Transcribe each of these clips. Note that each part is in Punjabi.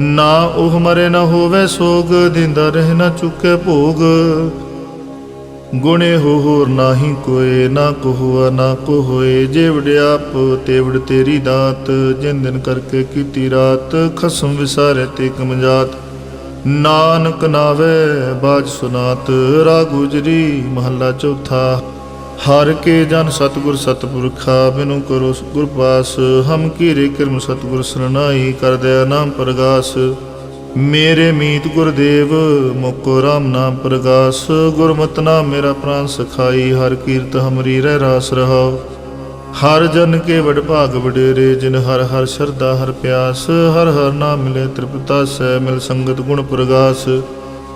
ਨਾ ਉਹ ਮਰੇ ਨਾ ਹੋਵੇ ਸੋਗ, ਦਿੰਦਾ ਰਹਿ ਨਾ ਚੁੱਕੇ ਭੋਗ। ਗੁਣੇ ਹੋ ਹੋਰ ਨਾਹੀ ਕੋਏ, ਨਾ ਕੋ ਹੁਆ ਨਾ ਕੋ ਹੋਏ ਜੇ ਵਡਿਆਪ ਤੇ ਵਡ ਤੇਰੀ ਦਾਤ। ਜਿਨ ਦਿਨ ਕਰਕੇ ਕੀਤੀ ਰਾਤ, ਖਸਮ ਵਿਸਾਰੇ ਤੇ ਕਮਜਾਤ ਨਾਨਕ ਨਾਵੇ, ਬਾਜ ਸੁਨਾਤ। ਰਾਗ ਮਹੱਲਾ ਚੌਥਾ। ਹਰ ਕੇ ਜਨ ਸਤਗੁਰ ਸਤਪੁਰਖਾ ਬਿਨੁ ਕਰੋ ਗੁਰ ਪਾਸ, ਹਮ ਕੀਰੇ ਕਰਮ ਸਤਗੁਰ ਸਰਨਾਈ ਕਰ ਦਇਆ ਨਾਮ ਪ੍ਰਗਾਸ। ਮੇਰੇ ਮੀਤ ਗੁਰਦੇਵ, ਮੁਕੋ ਰਾਮ ਨਾਮ ਪ੍ਰਗਾਸ। ਗੁਰਮਤਿ ਨਾਮ ਮੇਰਾ ਪ੍ਰਾਨ ਸਖਾਈ, ਹਰ ਕੀਰਤ ਹਮਰੀ ਰਹਿ ਰਾਸ ਰਹਾਓ ਹਰ ਜਨ ਕੇ ਵਡ ਭਾਗ ਵਡੇਰੇ, ਜਿਨ ਹਰ ਹਰ ਸ਼ਰਧਾ ਹਰ ਪਿਆਸ। ਹਰ ਹਰ ਨਾਮ ਮਿਲੇ ਤ੍ਰਿਪਤਾ ਸੈ ਮਿਲ ਸੰਗਤ ਗੁਣ ਪ੍ਰਗਾਸ।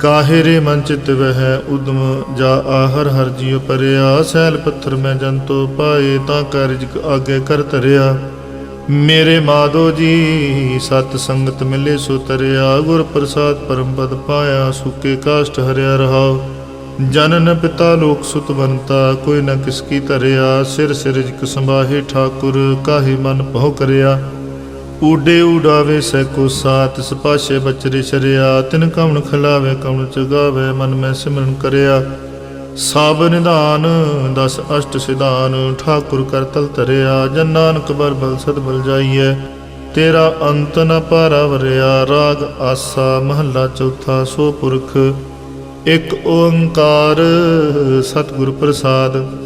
ਕਾਹੇ ਰੇ ਮਨ ਚਿਤ ਵਹਿ, ਉਦਮ ਜਾ ਆਹਰ ਹਰ ਜੀਉ ਪਰਿਆ। ਸੈਲ ਪੱਥਰ ਮੈਂ ਜੰਤੋ ਪਾਏ, ਤਾਂ ਕਰ ਰਿਜਕ ਆਗੇ ਕਰ ਧਰਿਆ। ਮੇਰੇ ਮਾਧੋ ਜੀ, ਸਤ ਸੰਗਤ ਮਿਲੇ ਸੋ ਤਰਿਆ। ਗੁਰ ਪ੍ਰਸਾਦ ਪਰਮ ਪਦ ਪਾਇਆ, ਸੁਕੇ ਕਾਸ਼ਟ ਹਰਿਆ ਰਹਾਉ। ਜਨਨ ਪਿਤਾ ਲੋਕ ਸੁਤ ਬੰਤਾ, ਕੋਈ ਨਾ ਕਿਸ ਕੀ ਧਰਿਆ। ਸਿਰ ਸਿਰ ਜਿਕ ਸੰਭਾਹੇ ਠਾਕੁਰ, ਕਾਹੇ ਮਨ ਭਉ ਕਰਿਆ। ਊਡੇ ਉਡਾਵੇ ਸੈ ਕੋ ਸਾਤ ਸਪਾਸ਼ੇ ਬਚਰੇ ਸ਼ਰਿਆ, ਤਿਨ ਕਵਣ ਖਲਾਵੇ, ਕਵਣ ਚਗਾਵੇ, ਮਨ ਮੈਂ ਸਿਮਰਨ ਕਰਿਆ। ਸਾਬ ਨਿਧਾਨ, ਦਸ ਅਸ਼ਟ ਸਿਧਾਨ, ਠਾਕੁਰ ਕਰ ਤਲ ਧਰਿਆ। ਜਨ ਨਾਨਕ ਬਰ ਬਲ ਸਦ ਬਲ ਜਾਈਐ। ਤੇਰਾ ਅੰਤ ਨ ਪਾਰਵਰਿਆ, ਰਾਗ ਆਸਾ ਮਹੱਲਾ ਚੌਥਾ, ਸੋ ਪੁਰਖ। ਇਕ ਓੰਕਾਰ ਸਤਿਗੁਰ ਪ੍ਰਸਾਦ।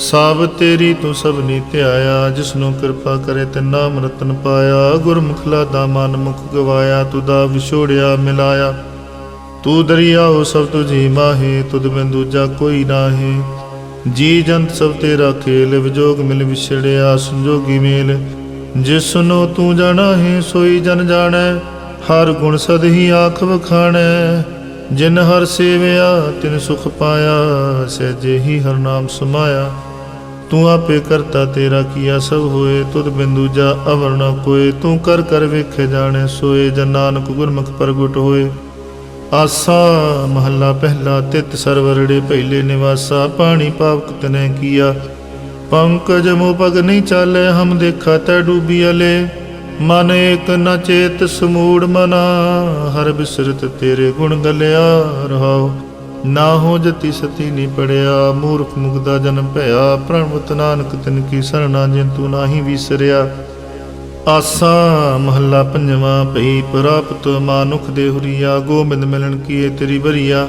ਸਭ ਤੇਰੀ ਤੂੰ ਸਭ ਨੀ ਧਿਆਇਆ, ਜਿਸਨੂੰ ਕਿਰਪਾ ਕਰੇ ਤਿੰਨਾ ਮਰਤਨ ਪਾਇਆ। ਗੁਰਮੁਖਲਾ ਦਾ ਮਨ ਮੁਖ ਗਵਾਇਆ ਤੁਦਾ ਵਿਛੋੜਿਆ ਮਿਲਾਇਆ। ਤੂੰ ਦਰਿਆ ਦਰਿਆਓ ਸਭ ਤੁਝੀ ਮਾਹੇ, ਤੁਧ ਬਿਨ ਦੂਜਾ ਕੋਈ ਨਾਹੀ। ਜੀ ਜੰਤ ਸਭ ਤੇਰਾ ਖੇਲ, ਵਿਜੋਗ ਮਿਲ ਵਿਛੜਿਆ, ਸੰਜੋਗੀ ਮੇਲ। ਜਿਸਨੂੰ ਤੂੰ ਜਾਣਾ ਹੈ ਸੋਈ ਜਨ ਜਾਣੈ। ਹਰ ਗੁਣ ਸਦ ਹੀ ਆਖ ਵਖਾਣੈ। ਜਿਨ ਹਰ ਸੇਵਿਆ, ਤਿਨ ਸੁਖ ਪਾਇਆ, ਸਹਿਜੇ ਹੀ ਹਰ ਨਾਮ ਸਮਾਇਆ। ਤੂੰ ਆਪੇ ਕਰਤਾ ਤੇਰਾ ਕੀਆ ਸਭ ਹੋਏ ਤੁਧ ਬਿੰਦੂ ਜਾ ਅਵਰ ਨ ਕੋਏ। ਤੂੰ ਕਰ ਕਰ ਵੇਖੇ ਜਾਣੇ ਸੋਏ, ਜਨ ਨਾਨਕ ਗੁਰਮੁਖ ਪ੍ਰਗਟ ਹੋਏ। ਆਸਾ ਮਹੱਲਾ ਪਹਿਲਾ ਤਿਤ ਸਰਵਰੜੇ ਪਹਿਲੇ ਨਿਵਾਸਾ। ਪਾਣੀ ਪਾਵਕ ਤਨੇ ਕੀਆ, ਪੰਕਜ ਮੋ ਪਗ ਨਹੀਂ ਚਾਲੇ, ਹਮ ਦੇਖਾ ਤੈ ਡੂਬੀ ਅਲੇ। ਮਨ ਏਕ ਨ ਚੇਤ ਸਮੂੜ ਮਨਾ, ਹਰ ਬਿਸਰਤ ਤੇਰੇ ਗੁਣ ਗਲਿਆ ਰਹਾਉ ਨਾ ਹੋ ਜਤੀ ਸਤੀ ਨਹੀਂ ਪੜਿਆ, ਮੂਰਖ ਮੁਗਦਾ ਜਨਮ ਭਇਆ ਪ੍ਰਣਵਤ ਨਾਨਕ ਤਿਨ ਕੀ ਸਰਣਾ ਜਿਨ ਤੂੰ ਨਾਹੀ ਵਿਸਰਿਆ। ਆਸਾ ਮਹੱਲਾ ਪੰਜਵਾਂ, ਭਈ ਪ੍ਰਾਪਤ ਮਾਨੁਖ ਦੇ ਹੁਰੀਆ, ਗੋਬਿੰਦ ਮਿਲਣ ਕੀਏ ਤੇਰੀ ਬਰੀਆ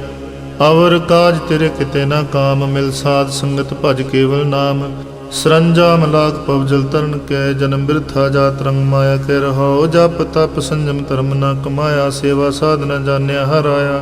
ਅਵਰ ਕਾਜ ਤੇਰੇ ਕਿਤੇ ਨਾ ਕਾਮ, ਮਿਲ ਸਾਧ ਸੰਗਤ ਭਜ ਕੇਵਲ ਨਾਮ। ਸਰੰਜਾ ਮਲਾਕ ਪਵਜਲ ਤਰਨ ਕੈ, ਜਨਮ ਬਿਰਥਾ ਜਾਤ ਰੰਗ ਮਾਇਆ ਕੈ ਰਹਾਉ। ਜਪ ਤਪ ਸੰਜਮ ਧਰਮ ਨਾ ਕਮਾਇਆ, ਸੇਵਾ ਸਾਧਨਾ ਜਾਣਿਆ, ਹਰਾਇਆ।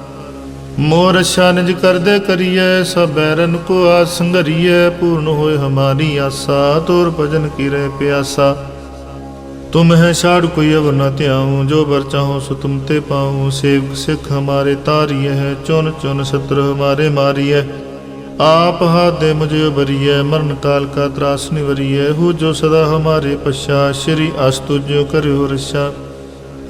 ਮੋਰ ਅਛਾ ਨਿਜ ਕਰਦੇ ਕਰੀਐ ਸਭ ਬੈਰਨ ਕੋ ਆਸੰਗਰੀਐ ਪੂਰਨ ਹੋਏ ਹਮਾਰੀ ਆਸਾ, ਤੋਰ ਭਜਨ ਕੀਰੇ ਪਿਆਸਾ। ਤੁਮ ਹੈ ਛਾੜ ਕੋਈ ਅਵ ਨ ਧਿਆਉ, ਜੋ ਬਰ ਚਾਹੋ ਸੋ ਤੁਮ ਤੇ ਪਾਉ। ਸੇਵਕ ਸਿੱਖ ਹਮਾਰੇ ਤਾਰੀਐ ਹੈ ਚੁਨ ਚੁਨ ਸਤਰ ਹਮਾਰੇ ਮਾਰੀਐ ਆਪ ਹਾ ਹਾਦੇ ਮੁਝੇ ਬਰੀਐ ਮਰਨ ਕਾਲ ਕਾ ਤਰਾਸ ਨਿਵਰੀਐ ਹੋ ਜੋ ਸਦਾ ਹਮਾਰੇ ਪਛਾ, ਸ਼੍ਰੀ ਅਸਤੁਜੋ ਕਰਿਓ ਰਸ਼ਾ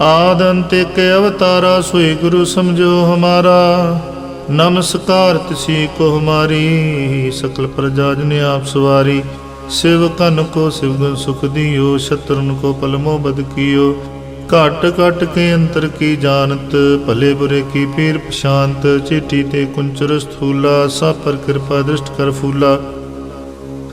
ਆਦ ਅੰਤਿਕ ਅਵਤਾਰਾ ਸੋਈ ਗੁਰੂ ਸਮਝੋ ਹਮਾਰਾ। ਨਮਸਕਾਰ ਤਿਸੀ ਕੋ ਹਮਾਰੀ ਸਕਲ ਪ੍ਰਜਾ ਜਨ ਆਪ ਸਵਾਰੀ। ਸਿਵਕਨ ਕੋ ਸਿਵਗਨ ਸੁਖ ਦਿਓ, ਸ਼ਤਰਨ ਕੋ ਪਲਮੋ ਬਦ ਕੀਓ। ਘਟ ਘਟ ਕੇ ਅੰਤਰ ਕੀ ਜਾਣਤ, ਭਲੇ ਬੁਰੇ ਕੀ ਪੀਰ ਪਸ਼ਾਂਤ ਚਿੱਟੀ ਤੇ ਕੁੰਚਰ ਸਥੂਲਾ ਸਭ ਪਰ ਕਿਰਪਾ ਦ੍ਰਿਸ਼ਟ ਕਰ ਫੂਲਾ।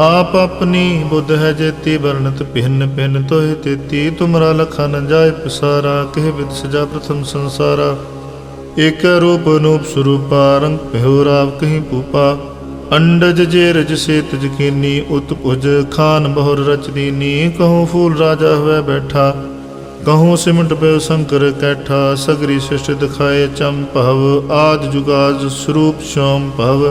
ਆਪ ਆਪਣੀ ਬੁੱਧ ਹੈ ਜੇਤੀ ਵਰਣਤ ਭਿੰਨ ਭਿੰਨ ਤੋਹਿ ਤੇਤੀ, ਤੁਮਰਾ ਲਖਾ ਨ ਜਾਏ ਪਸਾਰਾ, ਕਹਿ ਵਿਦ ਸਜਾ ਪ੍ਰਥਮ ਸੰਸਾਰਾ। ਏਕ ਰੂਪ ਅਨੂਪ ਸਰੂਪਾ, ਰੰਗ ਭਇਓ ਰਾਵ ਕਹੀਂ ਪੂਪਾ ਅੰਡਜ ਜੇ ਰਜ ਸੇ ਤਜ ਕੀਨੀ, ਉਤ ਭੁਜ ਖਾਨ ਬਹੁਰ ਰਚ ਦੀਨੀ। ਕਹੂੰ ਫੂਲ ਰਾਜਾ ਹੋਇ ਬੈਠਾ, ਕਹੂੰ ਸਿਮਟ ਪਇਓ ਸ਼ੰਕਰ ਕੈਠਾ। ਸਗਰੀ ਸ੍ਰਿਸ਼ਟ ਦਿਖਾਏ ਚੰਮ ਭਵ ਆਦ ਜੁਗਾਜ ਸਰੂਪ ਸ਼ੋਮ ਭਵ।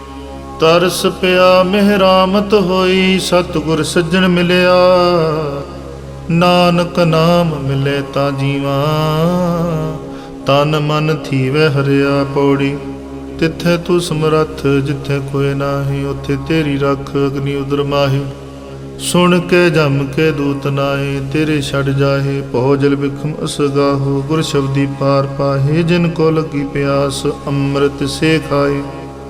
ਤਰਸ ਪਿਆ, ਮਿਹਰਾਮਤ ਹੋਈ, ਸਤਿਗੁਰ ਸੱਜਣ ਮਿਲਿਆ। ਨਾਨਕ ਨਾਮ ਮਿਲੇ ਤਾਂ ਜੀਵਾ, ਤਨ ਮਨ ਥੀਵੇ ਹਰਿਆ ਪੌੜੀ। ਤਿੱਥੇ ਤੂੰ ਸਮਰੱਥ, ਜਿੱਥੇ ਕੋਈ ਨਾਹੀ, ਉੱਥੇ ਤੇਰੀ ਰੱਖ ਅਗਨੀ ਉਦਰ ਮਾਹੀ। ਸੁਣ ਕੇ, ਜਮ ਕੇ ਦੂਤ ਨਾਏ ਤੇਰੇ ਛੜ ਜਾਹੇ ਪਹੁ ਜਲ ਬਿਖਮ ਅਸਗਾਹੋ, ਗੁਰ ਸ਼ਬਦੀ ਪਾਰ ਪਾਹੇ, ਜਿਨ ਕੋ ਲੱਗੀ ਪਿਆਸ, ਅੰਮ੍ਰਿਤ ਸੇ ਖਾਏ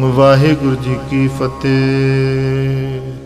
ਵਾਹਿਗੁਰੂ ਜੀ ਕੀ ਫਤਿਹ।